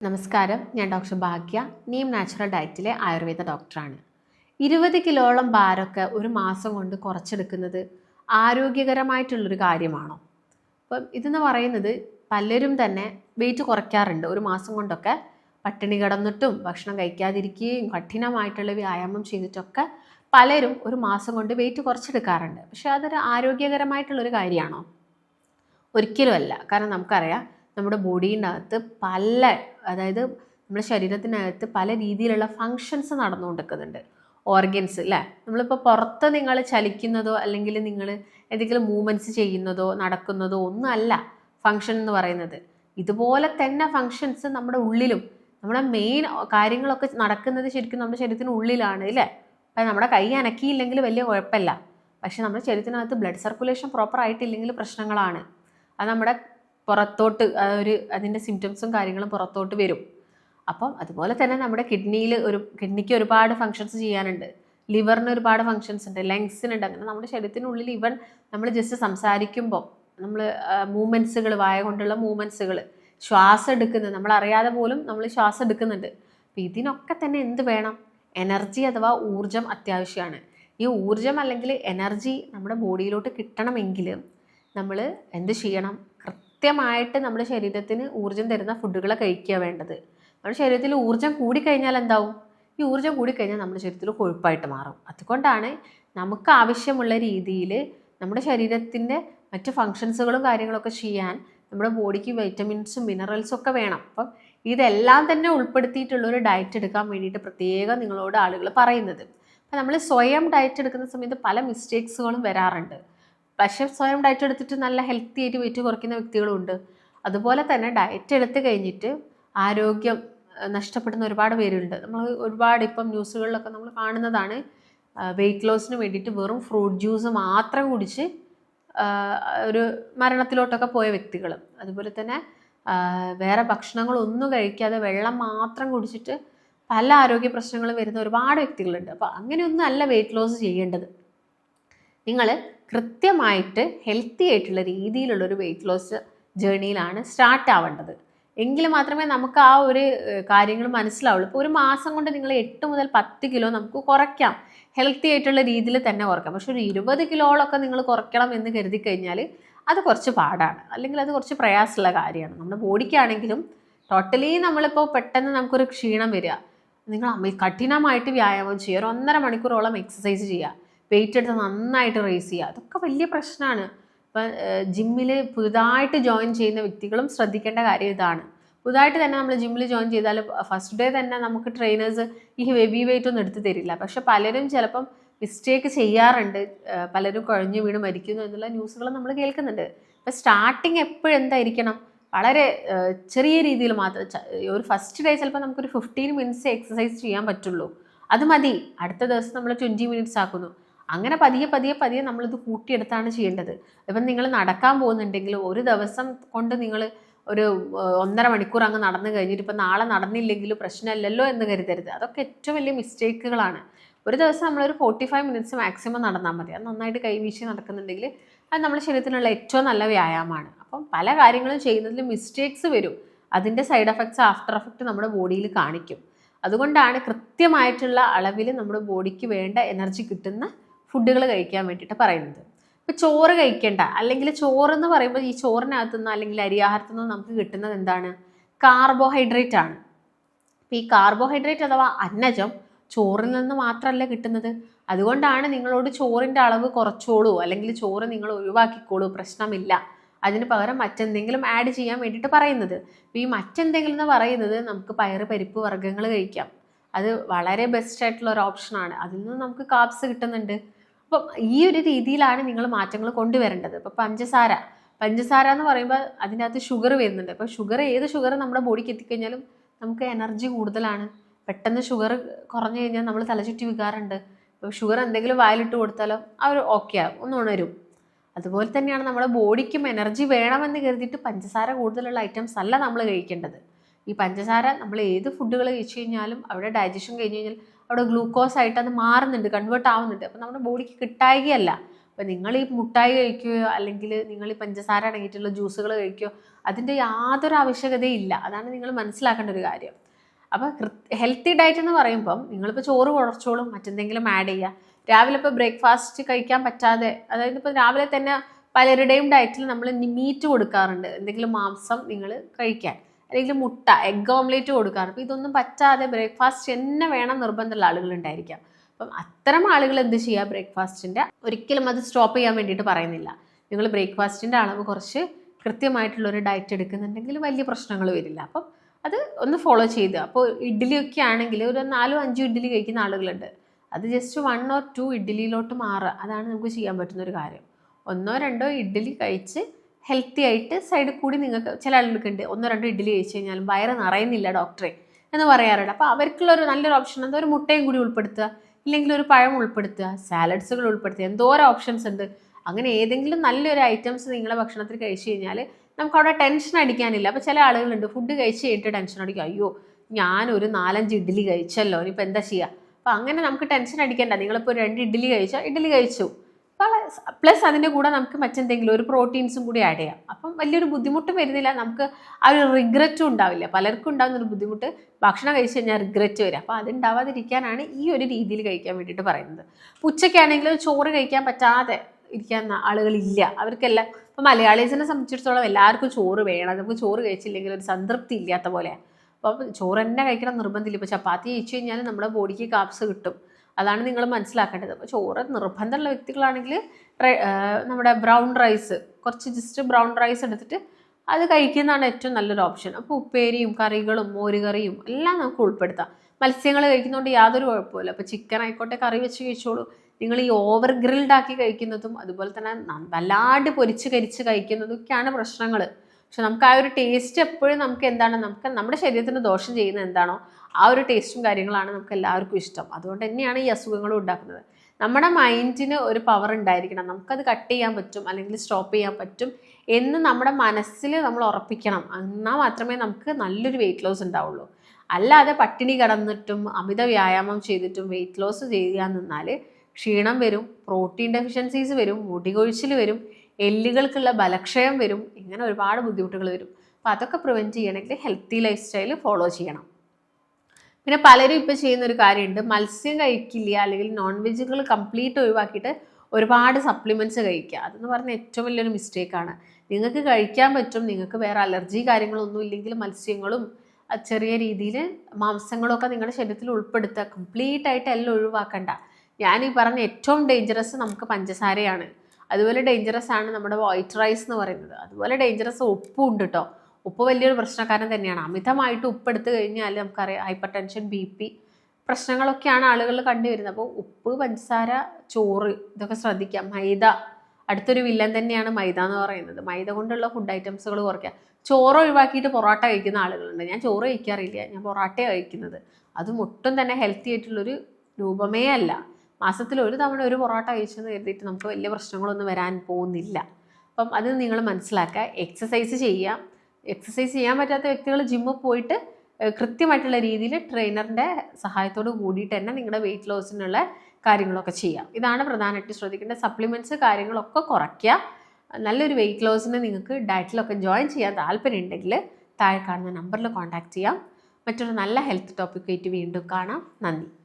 നമസ്കാരം. ഞാൻ ഡോക്ടർ ഭാഗ്യ. നീം നാച്ചുറൽ ഡയറ്റിലെ ആയുർവേദ ഡോക്ടറാണ്. ഇരുപത് കിലോളം ഭാരമൊക്കെ ഒരു മാസം കൊണ്ട് കുറച്ചെടുക്കുന്നത് ആരോഗ്യകരമായിട്ടുള്ളൊരു കാര്യമാണോ? അപ്പം ഇതെന്ന് പറയുന്നത് പലരും തന്നെ വെയിറ്റ് കുറയ്ക്കാറുണ്ട്. ഒരു മാസം കൊണ്ടൊക്കെ പട്ടിണി കിടന്നിട്ടും ഭക്ഷണം കഴിക്കാതിരിക്കുകയും കഠിനമായിട്ടുള്ള വ്യായാമം ചെയ്തിട്ടൊക്കെ പലരും ഒരു മാസം കൊണ്ട് വെയിറ്റ് കുറച്ചെടുക്കാറുണ്ട്. പക്ഷേ അതൊരു ആരോഗ്യകരമായിട്ടുള്ളൊരു കാര്യമാണോ? ഒരിക്കലുമല്ല. കാരണം നമുക്കറിയാം നമ്മുടെ ബോഡീന്റെ അകത്ത് പല അതായത് നമ്മുടെ ശരീരത്തിനകത്ത് പല രീതിയിലുള്ള ഫങ്ഷൻസ് നടന്നുകൊണ്ടിരിക്കുന്നുണ്ട്. ഓർഗൻസ് അല്ലേ നമ്മളിപ്പോൾ പുറത്ത് നിങ്ങൾ ചലിക്കുന്നതോ അല്ലെങ്കിൽ നിങ്ങൾ എന്തെങ്കിലും മൂവ്മെന്റ്സ് ചെയ്യുന്നതോ നടക്കുന്നതോ ഒന്നുമല്ല ഫങ്ഷൻ എന്ന് പറയുന്നത്. ഇതുപോലെ തന്നെ ഫങ്ഷൻസ് നമ്മുടെ ഉള്ളിലും നമ്മുടെ മെയിൻ കാര്യങ്ങളൊക്കെ നടക്കുന്നത് ശരിക്കും നമ്മുടെ ശരീരത്തിന് ഉള്ളിലാണ് അല്ലേ അപ്പം നമ്മുടെ കൈ അനക്കിയില്ലെങ്കിൽ വലിയ കുഴപ്പമില്ല. പക്ഷെ നമ്മുടെ ശരീരത്തിനകത്ത് ബ്ലഡ് സർക്കുലേഷൻ പ്രോപ്പർ ആയിട്ടില്ലെങ്കിൽ പ്രശ്നങ്ങളാണ്. അത് നമ്മുടെ പുറത്തോട്ട് ഒരു അതിന്റെ സിംറ്റംസും കാര്യങ്ങളും പുറത്തോട്ട് വരും. അപ്പം അതുപോലെ തന്നെ നമ്മുടെ കിഡ്നിയിൽ ഒരു കിഡ്നിക്ക് ഒരുപാട് ഫങ്ഷൻസ് ചെയ്യാനുണ്ട്. ലിവറിന് ഒരുപാട് ഫങ്ഷൻസ് ഉണ്ട് ലങ്സിനുണ്ട് അങ്ങനെ നമ്മുടെ ശരീരത്തിനുള്ളിൽ ഇവൻ നമ്മൾ ജസ്റ്റ് സംസാരിക്കുമ്പോൾ നമ്മൾ മൂവ്മെന്റ്സുകൾ വായ കൊണ്ടുള്ള മൂവ്മെന്റ്സുകൾ ശ്വാസം എടുക്കുന്നത് നമ്മൾ അറിയാതെ പോലും നമ്മൾ ശ്വാസം എടുക്കുന്നുണ്ട്. അപ്പം ഇതിനൊക്കെ തന്നെ എന്ത് വേണം? എനർജി അഥവാ ഊർജം അത്യാവശ്യമാണ് ഈ ഊർജം അല്ലെങ്കിൽ എനർജി നമ്മുടെ ബോഡിയിലോട്ട് കിട്ടണമെങ്കിൽ നമ്മൾ എന്ത് ചെയ്യണം? കൃത്യമായിട്ട് നമ്മുടെ ശരീരത്തിന് ഊർജം തരുന്ന ഫുഡുകളെ കഴിക്കുക വേണ്ടത്. നമ്മുടെ ശരീരത്തിൽ ഊർജം കൂടിക്കഴിഞ്ഞാൽ എന്താവും? ഈ ഊർജം കൂടിക്കഴിഞ്ഞാൽ നമ്മുടെ ശരീരത്തിൽ കൊഴുപ്പായിട്ട് മാറും. അതുകൊണ്ടാണ് നമുക്ക് ആവശ്യമുള്ള രീതിയിൽ നമ്മുടെ ശരീരത്തിന്റെ മറ്റ് ഫങ്ഷൻസുകളും കാര്യങ്ങളൊക്കെ ചെയ്യാൻ നമ്മുടെ ബോഡിക്ക് വൈറ്റമിൻസും മിനറൽസും ഒക്കെ വേണം. അപ്പം ഇതെല്ലാം തന്നെ ഉൾപ്പെടുത്തിയിട്ടുള്ള ഒരു ഡയറ്റ് എടുക്കാൻ വേണ്ടിയിട്ട് പ്രത്യേകം നിങ്ങളോട് ആളുകൾ പറയുന്നത്. അപ്പം നമ്മൾ സ്വയം ഡയറ്റ് എടുക്കുന്ന സമയത്ത് പല മിസ്റ്റേക്സുകളും വരാറുണ്ട്. പക്ഷേ സ്വയം ഡയറ്റ് എടുത്തിട്ട് നല്ല ഹെൽത്തി ആയിട്ട് വെയിറ്റ് കുറയ്ക്കുന്ന വ്യക്തികളുണ്ട്. അതുപോലെ തന്നെ ഡയറ്റ് എടുത്ത് കഴിഞ്ഞിട്ട് ആരോഗ്യം നഷ്ടപ്പെടുന്ന ഒരുപാട് പേരുണ്ട്. നമ്മൾ ഒരുപാട് ഇപ്പം ന്യൂസുകളിലൊക്കെ നമ്മൾ കാണുന്നതാണ് വെയിറ്റ് ലോസിന് വേണ്ടിയിട്ട് വെറും ഫ്രൂട്ട് ജ്യൂസ് മാത്രം കുടിച്ച് ഒരു മരണത്തിലോട്ടൊക്കെ പോയ വ്യക്തികൾ അതുപോലെ തന്നെ വേറെ ഭക്ഷണങ്ങളൊന്നും കഴിക്കാതെ വെള്ളം മാത്രം കുടിച്ചിട്ട് പല ആരോഗ്യ പ്രശ്നങ്ങളും വരുന്ന ഒരുപാട് വ്യക്തികളുണ്ട്. അപ്പോൾ അങ്ങനെയൊന്നും അല്ല വെയിറ്റ് ലോസ് ചെയ്യേണ്ടത്. നിങ്ങൾ കൃത്യമായിട്ട് ഹെൽത്തി ആയിട്ടുള്ള രീതിയിലുള്ളൊരു വെയിറ്റ് ലോസ് ജേണിയിലാണ് സ്റ്റാർട്ട് ആവേണ്ടത്. എങ്കിൽ മാത്രമേ നമുക്ക് ആ ഒരു കാര്യങ്ങൾ മനസ്സിലാവുള്ളൂ. ഇപ്പോൾ ഒരു മാസം കൊണ്ട് നിങ്ങൾ എട്ട് മുതൽ പത്ത് കിലോ നമുക്ക് കുറയ്ക്കാം. ഹെൽത്തി ആയിട്ടുള്ള രീതിയിൽ തന്നെ കുറയ്ക്കാം. പക്ഷെ ഒരു ഇരുപത് കിലോളൊക്കെ നിങ്ങൾ കുറയ്ക്കണം എന്ന് കരുതി കഴിഞ്ഞാൽ അത് കുറച്ച് പാടാണ്. അല്ലെങ്കിൽ അത് കുറച്ച് പ്രയാസമുള്ള കാര്യമാണ്. നമ്മുടെ ബോഡിക്കാണെങ്കിലും ടോട്ടലി നമ്മളിപ്പോൾ പെട്ടെന്ന് നമുക്കൊരു ക്ഷീണം വരിക. നിങ്ങൾ കഠിനമായിട്ട് വ്യായാമം ചെയ്യുക. ഒരു ഒന്നര മണിക്കൂറോളം എക്സസൈസ് ചെയ്യുക. വെയിറ്റ് എടുത്ത് നന്നായിട്ട് റേസ് ചെയ്യുക. അതൊക്കെ വലിയ പ്രശ്നമാണ്. ഇപ്പം ജിമ്മിൽ പുതുതായിട്ട് ജോയിൻ ചെയ്യുന്ന വ്യക്തികളും ശ്രദ്ധിക്കേണ്ട കാര്യം ഇതാണ്. പുതുതായിട്ട് തന്നെ നമ്മൾ ജിമ്മിൽ ജോയിൻ ചെയ്താൽ ഫസ്റ്റ് ഡേ തന്നെ നമുക്ക് ട്രെയിനേഴ്സ് ഈ ഹെവി വെയിറ്റ് ഒന്നും എടുത്ത് തരില്ല. പക്ഷെ പലരും ചിലപ്പം മിസ്റ്റേക്ക് ചെയ്യാറുണ്ട്. പലരും കുഴഞ്ഞു വീണ് മരിക്കുന്നു എന്നുള്ള ന്യൂസുകൾ നമ്മൾ കേൾക്കുന്നുണ്ട്. ഇപ്പം സ്റ്റാർട്ടിങ് എപ്പോഴും എന്തായിരിക്കണം? വളരെ ചെറിയ രീതിയിൽ മാത്രം ഒരു ഫസ്റ്റ് ഡേ ചിലപ്പോൾ നമുക്കൊരു ഫിഫ്റ്റീൻ മിനിറ്റ്സ് എക്സസൈസ് ചെയ്യാൻ പറ്റുള്ളൂ. അത് മതി. അടുത്ത ദിവസം നമ്മൾ ട്വന്റി മിനിറ്റ്സ് ആക്കുന്നു. അങ്ങനെ പതിയെ പതിയെ പതിയെ നമ്മളിത് കൂട്ടിയെടുത്താണ് ചെയ്യേണ്ടത്. ഇപ്പം നിങ്ങൾ നടക്കാൻ പോകുന്നുണ്ടെങ്കിൽ ഒരു ദിവസം കൊണ്ട് നിങ്ങൾ ഒരു ഒന്നര മണിക്കൂർ അങ്ങ് നടന്നു കഴിഞ്ഞിട്ട് ഇപ്പം നാളെ നടന്നില്ലെങ്കിലും പ്രശ്നമില്ലല്ലോ എന്ന് കരുതരുത്. അതൊക്കെ ഏറ്റവും വലിയ മിസ്റ്റേക്കുകളാണ്. ഒരു ദിവസം നമ്മളൊരു ഫോർട്ടി ഫൈവ് മിനിറ്റ്സ് മാക്സിമം നടന്നാൽ മതി. അത് നന്നായിട്ട് കൈവീശി നടക്കുന്നുണ്ടെങ്കിൽ അത് നമ്മുടെ ശരീരത്തിനുള്ള ഏറ്റവും നല്ല വ്യായാമമാണ്. അപ്പം പല കാര്യങ്ങളും ചെയ്യുന്നതിൽ മിസ്റ്റേക്സ് വരും. അതിന്റെ സൈഡ് എഫക്ട്സ് ആഫ്റ്റർ എഫക്റ്റ് നമ്മുടെ ബോഡിയിൽ കാണിക്കും. അതുകൊണ്ടാണ് കൃത്യമായിട്ടുള്ള അളവിൽ നമ്മുടെ ബോഡിക്ക് വേണ്ട എനർജി കിട്ടുന്ന ഫുഡുകൾ കഴിക്കാൻ വേണ്ടിയിട്ട് പറയുന്നത്. ഇപ്പോൾ ചോറ് കഴിക്കേണ്ട. അല്ലെങ്കിൽ ചോറ് എന്ന് പറയുമ്പോൾ ഈ ചോറിനകത്തു നിന്ന് അല്ലെങ്കിൽ അരിയാഹാരത്തു നിന്ന് നമുക്ക് കിട്ടുന്നത് എന്താണ്? കാർബോഹൈഡ്രേറ്റ് ആണ്. അപ്പോൾ ഈ കാർബോഹൈഡ്രേറ്റ് അഥവാ അന്നജം ചോറിൽ നിന്ന് മാത്രമല്ല കിട്ടുന്നത്. അതുകൊണ്ടാണ് നിങ്ങളോട് ചോറിന്റെ അളവ് കുറച്ചോളൂ. അല്ലെങ്കിൽ ചോറ് നിങ്ങൾ ഒഴിവാക്കിക്കോളൂ. പ്രശ്നമില്ല. അതിന് പകരം മറ്റെന്തെങ്കിലും ആഡ് ചെയ്യാൻ വേണ്ടിയിട്ട് പറയുന്നത്. ഈ മറ്റെന്തെങ്കിലും എന്ന് പറയുന്നത് നമുക്ക് പയറ് പരിപ്പ് വർഗങ്ങൾ കഴിക്കാം. അത് വളരെ ബെസ്റ്റ് ആയിട്ടുള്ള ഒരു ഓപ്ഷനാണ് അതിൽ നിന്ന് നമുക്ക് കാപ്സ് കിട്ടുന്നുണ്ട്. അപ്പം ഈ ഒരു രീതിയിലാണ് നിങ്ങൾ മാറ്റങ്ങൾ കൊണ്ടുവരേണ്ടത്. ഇപ്പം പഞ്ചസാര. പഞ്ചസാര എന്ന് പറയുമ്പോൾ അതിനകത്ത് ഷുഗർ വരുന്നുണ്ട്. അപ്പോൾ ഷുഗർ ഏത് ഷുഗർ നമ്മുടെ ബോഡിക്ക് എത്തിക്കഴിഞ്ഞാലും നമുക്ക് എനർജി കൂടുതലാണ്. പെട്ടെന്ന് ഷുഗർ കുറഞ്ഞു കഴിഞ്ഞാൽ നമ്മൾ തലചുറ്റി വികാറുണ്ട്. ഇപ്പോൾ ഷുഗർ എന്തെങ്കിലും വായിലിട്ട് കൊടുത്താലോ അവർ ഓക്കെ ആവും. ഒന്ന് ഉണരും. അതുപോലെ തന്നെയാണ് നമ്മുടെ ബോഡിക്കും എനർജി വേണമെന്ന് കരുതിയിട്ട് പഞ്ചസാര കൂടുതലുള്ള ഐറ്റംസ് അല്ല നമ്മൾ കഴിക്കേണ്ടത്. ഈ പഞ്ചസാര നമ്മൾ ഏത് ഫുഡുകൾ കഴിച്ചു കഴിഞ്ഞാലും അവിടെ ഡൈജഷൻ കഴിഞ്ഞ് കഴിഞ്ഞാൽ അവിടെ ഗ്ലൂക്കോസ് ആയിട്ട് അത് മാറുന്നുണ്ട് കൺവേർട്ട് ആവുന്നുണ്ട്. അപ്പം നമ്മുടെ ബോഡിക്ക് കിട്ടായികയല്ല. അപ്പം നിങ്ങൾ ഈ മുട്ടായി കഴിക്കുകയോ അല്ലെങ്കിൽ നിങ്ങൾ ഈ പഞ്ചസാര അടങ്ങിയിട്ടുള്ള ജ്യൂസുകൾ കഴിക്കുകയോ അതിന്റെ യാതൊരു ആവശ്യകതയും ഇല്ല. അതാണ് നിങ്ങൾ മനസ്സിലാക്കേണ്ട ഒരു കാര്യം. അപ്പോൾ ഹെൽത്തി ഡയറ്റ് എന്ന് പറയുമ്പം നിങ്ങളിപ്പോൾ ചോറ് കുറച്ചോളും മറ്റെന്തെങ്കിലും ആഡ് ചെയ്യുക രാവിലെ ഇപ്പോൾ ബ്രേക്ക്ഫാസ്റ്റ് കഴിക്കാൻ പറ്റാതെ അതായത് ഇപ്പോൾ രാവിലെ തന്നെ പലരുടെയും ഡയറ്റിൽ നമ്മൾ മീറ്റ് കൊടുക്കാറുണ്ട്. എന്തെങ്കിലും മാംസം നിങ്ങൾ കഴിക്കാൻ. അല്ലെങ്കിൽ മുട്ട എഗ് ഓംലേറ്റ് കൊടുക്കാറ് അപ്പോൾ ഇതൊന്നും പറ്റാതെ ബ്രേക്ക്ഫാസ്റ്റ് തന്നെ വേണം നിർബന്ധമുള്ള ആളുകളുണ്ടായിരിക്കാം അപ്പം അത്തരം ആളുകൾ എന്ത് ചെയ്യുക? ബ്രേക്ക്ഫാസ്റ്റിന്റെ ഒരിക്കലും അത് സ്റ്റോപ്പ് ചെയ്യാൻ വേണ്ടിയിട്ട് പറയുന്നില്ല. നിങ്ങൾ ബ്രേക്ക്ഫാസ്റ്റിന്റെ അളവ് കുറച്ച് കൃത്യമായിട്ടുള്ള ഒരു ഡയറ്റ് എടുക്കുന്നുണ്ടെങ്കിൽ വലിയ പ്രശ്നങ്ങൾ വരില്ല. അപ്പം അത് ഒന്ന് ഫോളോ ചെയ്ത്. അപ്പോൾ ഇഡ്ഡലിയൊക്കെ ആണെങ്കിൽ ഒരു നാലോ അഞ്ചോ ഇഡ്ഡലി കഴിക്കുന്ന ആളുകളുണ്ട്. അത് ജസ്റ്റ് വൺ ഓർ ടു ഇഡ്ഡലിയിലോട്ട് മാറുക. അതാണ് നമുക്ക് ചെയ്യാൻ പറ്റുന്ന ഒരു കാര്യം. ഒന്നോ രണ്ടോ ഇഡ്ഡലി കഴിച്ച് ഹെൽത്തി ആയിട്ട് സൈഡിൽ കൂടി നിങ്ങൾക്ക് ചില ആളുകൾക്കുണ്ട്. ഒന്നോ രണ്ടോ ഇഡ്ഡലി കഴിച്ചു കഴിഞ്ഞാലും വയറ് നിറയുന്നില്ല ഡോക്ടറെ എന്ന് പറയാറുണ്ട്. അപ്പോൾ അവർക്കുള്ള ഒരു നല്ലൊരു ഓപ്ഷൻ എന്താ ഒരു മുട്ടയും കൂടി ഉൾപ്പെടുത്തുക ഇല്ലെങ്കിൽ ഒരു പഴം ഉൾപ്പെടുത്തുക സാലഡ്സുകൾ ഉൾപ്പെടുത്തുക എന്തോരം ഓപ്ഷൻസ് ഉണ്ട്. അങ്ങനെ ഏതെങ്കിലും നല്ലൊരു ഐറ്റംസ് നിങ്ങളെ ഭക്ഷണത്തിൽ കഴിച്ചു കഴിഞ്ഞാൽ നമുക്ക് അവിടെ ടെൻഷൻ അടിക്കാനില്ല. അപ്പോൾ ചില ആളുകളുണ്ട് ഫുഡ് കഴിച്ച് കഴിഞ്ഞിട്ട് ടെൻഷൻ അടിക്കും. അയ്യോ ഞാൻ ഒരു നാലഞ്ച് ഇഡ്ഡലി കഴിച്ചല്ലോ ഇനിയിപ്പോൾ എന്താ ചെയ്യുക അപ്പോൾ അങ്ങനെ നമുക്ക് ടെൻഷൻ അടിക്കേണ്ട. നിങ്ങളിപ്പോൾ രണ്ട് ഇഡ്ഡലി കഴിച്ചാൽ ഇഡ്ഡലി കഴിച്ചു. പ്ലസ് അതിന്റെ കൂടെ നമുക്ക് മറ്റെന്തെങ്കിലും ഒരു പ്രോട്ടീൻസും കൂടി ആഡ് ചെയ്യാം. അപ്പം വലിയൊരു ബുദ്ധിമുട്ടും വരുന്നില്ല. നമുക്ക് ആ ഒരു റിഗ്രറ്റും ഉണ്ടാവില്ല. പലർക്കും ഉണ്ടാകുന്ന ഒരു ബുദ്ധിമുട്ട് ഭക്ഷണം കഴിച്ച് കഴിഞ്ഞാൽ റിഗ്രറ്റ് വരും. അപ്പോൾ അതുണ്ടാവാതിരിക്കാനാണ് ഈ ഒരു രീതിയിൽ കഴിക്കാൻ വേണ്ടിയിട്ട് പറയുന്നത്. ഉച്ചയ്ക്കാണെങ്കിലും ചോറ് കഴിക്കാൻ പറ്റാതെ ഇരിക്കുന്ന ആളുകളില്ല. അവർക്കെല്ലാം ഇപ്പം മലയാളീസിനെ സംബന്ധിച്ചിടത്തോളം എല്ലാവർക്കും ചോറ് വേണം. നമുക്ക് ചോറ് കഴിച്ചില്ലെങ്കിൽ ഒരു സംതൃപ്തി ഇല്ലാത്ത പോലെ അപ്പം ചോറ് തന്നെ കഴിക്കണം നിർബന്ധമില്ല. ഇപ്പോൾ ചപ്പാത്തി കഴിച്ചു കഴിഞ്ഞാൽ നമ്മുടെ ബോഡിക്ക് കാപ്സ് കിട്ടും. അതാണ് നിങ്ങൾ മനസ്സിലാക്കേണ്ടത്. അപ്പോൾ ചോറ് നിർബന്ധമുള്ള വ്യക്തികളാണെങ്കിൽ നമ്മുടെ ബ്രൗൺ റൈസ് കുറച്ച് ജസ്റ്റ് ബ്രൗൺ റൈസ് എടുത്തിട്ട് അത് കഴിക്കുന്നതാണ് ഏറ്റവും നല്ലൊരു ഓപ്ഷൻ. അപ്പോൾ ഉപ്പേരിയും കറികളും മോരുകറിയും എല്ലാം നമുക്ക് ഉൾപ്പെടുത്താം. മത്സ്യങ്ങൾ കഴിക്കുന്നതുകൊണ്ട് യാതൊരു കുഴപ്പമില്ല അപ്പോൾ ചിക്കൻ ആയിക്കോട്ടെ കറി വെച്ച് കഴിച്ചോളൂ. നിങ്ങൾ ഈ ഓവർ ഗ്രിൽഡ് ആക്കി കഴിക്കുന്നതും അതുപോലെ തന്നെ വല്ലാണ്ട് പൊരിച്ച് കരിച്ച് കഴിക്കുന്നതും ഒക്കെയാണ് പ്രശ്നങ്ങൾ പക്ഷെ നമുക്ക് ആ ഒരു ടേസ്റ്റ് എപ്പോഴും നമുക്ക് എന്താണ്? നമുക്ക് നമ്മുടെ ശരീരത്തിന് ദോഷം ചെയ്യുന്ന എന്താണോ ആ ഒരു ടേസ്റ്റും കാര്യങ്ങളാണ് നമുക്ക് എല്ലാവർക്കും ഇഷ്ടം. അതുകൊണ്ട് തന്നെയാണ് ഈ അസുഖങ്ങളും ഉണ്ടാക്കുന്നത്. നമ്മുടെ മൈൻഡിന് ഒരു പവർ ഉണ്ടായിരിക്കണം. നമുക്കത് കട്ട് ചെയ്യാൻ പറ്റും അല്ലെങ്കിൽ സ്റ്റോപ്പ് ചെയ്യാൻ പറ്റും എന്ന് നമ്മുടെ മനസ്സിൽ നമ്മൾ ഉറപ്പിക്കണം. എന്നാൽ മാത്രമേ നമുക്ക് നല്ലൊരു വെയിറ്റ് ലോസ് ഉണ്ടാവുള്ളൂ. അല്ലാതെ പട്ടിണി കിടന്നിട്ടും അമിത വ്യായാമം ചെയ്തിട്ടും വെയിറ്റ് ലോസ് ചെയ്യാൻ നിന്നാൽ ക്ഷീണം വരും പ്രോട്ടീൻ ഡെഫിഷ്യൻസീസ് വരും മുടികൊഴിച്ചിൽ വരും എല്ലുകൾക്കുള്ള ബലക്ഷയം വരും ഇങ്ങനെ ഒരുപാട് ബുദ്ധിമുട്ടുകൾ വരും. അപ്പോൾ അതൊക്കെ പ്രിവെന്റ് ചെയ്യണമെങ്കിൽ ഹെൽത്തി ലൈഫ് സ്റ്റൈൽ ഫോളോ ചെയ്യണം. പിന്നെ പലരും ഇപ്പോൾ ചെയ്യുന്ന ഒരു കാര്യമുണ്ട് മത്സ്യം കഴിക്കില്ല അല്ലെങ്കിൽ നോൺ വെജുകൾ കംപ്ലീറ്റ് ഒഴിവാക്കിയിട്ട് ഒരുപാട് സപ്ലിമെന്റ്സ് കഴിക്കുക. അതെന്ന് പറഞ്ഞാൽ ഏറ്റവും വലിയൊരു മിസ്റ്റേക്കാണ് നിങ്ങൾക്ക് കഴിക്കാൻ പറ്റും നിങ്ങൾക്ക് വേറെ അലർജി കാര്യങ്ങളൊന്നും ഇല്ലെങ്കിൽ മത്സ്യങ്ങളും ചെറിയ രീതിയിൽ മാംസങ്ങളൊക്കെ നിങ്ങളുടെ ശരീരത്തിൽ ഉൾപ്പെടുത്തുക. കംപ്ലീറ്റ് ആയിട്ട് എല്ലാം ഒഴിവാക്കണ്ട. ഞാൻ ഈ പറഞ്ഞ ഏറ്റവും ഡേഞ്ചറസ് നമുക്ക് പഞ്ചസാരയാണ്. അതുപോലെ ഡേഞ്ചറസ് ആണ് നമ്മുടെ വൈറ്റ് റൈസ് എന്ന് പറയുന്നത്. അതുപോലെ ഡേഞ്ചറസ് ഉപ്പും ഉണ്ട് കേട്ടോ ഉപ്പ് വലിയൊരു പ്രശ്നക്കാരൻ തന്നെയാണ്. അമിതമായിട്ട് ഉപ്പ് എടുത്തു കഴിഞ്ഞാൽ നമുക്കറിയാം ഹൈപ്പർ ടെൻഷൻ ബി പി പ്രശ്നങ്ങളൊക്കെയാണ് ആളുകൾ കണ്ടുവരുന്നത്. അപ്പോൾ ഉപ്പ് പഞ്ചസാര ചോറ് ഇതൊക്കെ ശ്രദ്ധിക്കാം. മൈദ അടുത്തൊരു വില്ലൻ തന്നെയാണ് മൈദ എന്ന് പറയുന്നത്. മൈദ കൊണ്ടുള്ള ഫുഡ് ഐറ്റംസുകൾ കുറയ്ക്കുക ചോറ് ഒഴിവാക്കിയിട്ട് പൊറോട്ട കഴിക്കുന്ന ആളുകളുണ്ട്. ഞാൻ ചോറ് കഴിക്കാറില്ല. ഞാൻ പൊറോട്ടയാണ് കഴിക്കുന്നത്. അതും ഒട്ടും തന്നെ ഹെൽത്തി ആയിട്ടുള്ളൊരു രൂപമേ അല്ല. മാസത്തിൽ ഒരു തവണ ഒരു പൊറോട്ട കഴിച്ചെന്ന് കരുതിയിട്ട് നമുക്ക് വലിയ പ്രശ്നങ്ങളൊന്നും വരാൻ പോകുന്നില്ല. അപ്പം അത് നിങ്ങൾ മനസ്സിലാക്കുക. എക്സസൈസ് ചെയ്യാം. എക്സസൈസ് ചെയ്യാൻ പറ്റാത്ത വ്യക്തികൾ ജിമ്മിൽ പോയിട്ട് കൃത്യമായിട്ടുള്ള രീതിയിൽ ട്രെയിനറിന്റെ സഹായത്തോട് കൂടിയിട്ട് തന്നെ നിങ്ങളുടെ വെയിറ്റ് ലോസിനുള്ള കാര്യങ്ങളൊക്കെ ചെയ്യാം. ഇതാണ് പ്രധാനമായിട്ട് ശ്രദ്ധിക്കേണ്ട. സപ്ലിമെന്റ്സ് കാര്യങ്ങളൊക്കെ കുറയ്ക്കുക. നല്ലൊരു വെയിറ്റ് ലോസിന് നിങ്ങൾക്ക് ഡയറ്റിലൊക്കെ ജോയിൻ ചെയ്യാൻ താല്പര്യം ഉണ്ടെങ്കിൽ താഴെ കാണുന്ന നമ്പറിൽ കോൺടാക്റ്റ് ചെയ്യാം. മറ്റൊരു നല്ല ഹെൽത്ത് ടോപ്പിക്കായിട്ട് വീണ്ടും കാണാം. നന്ദി.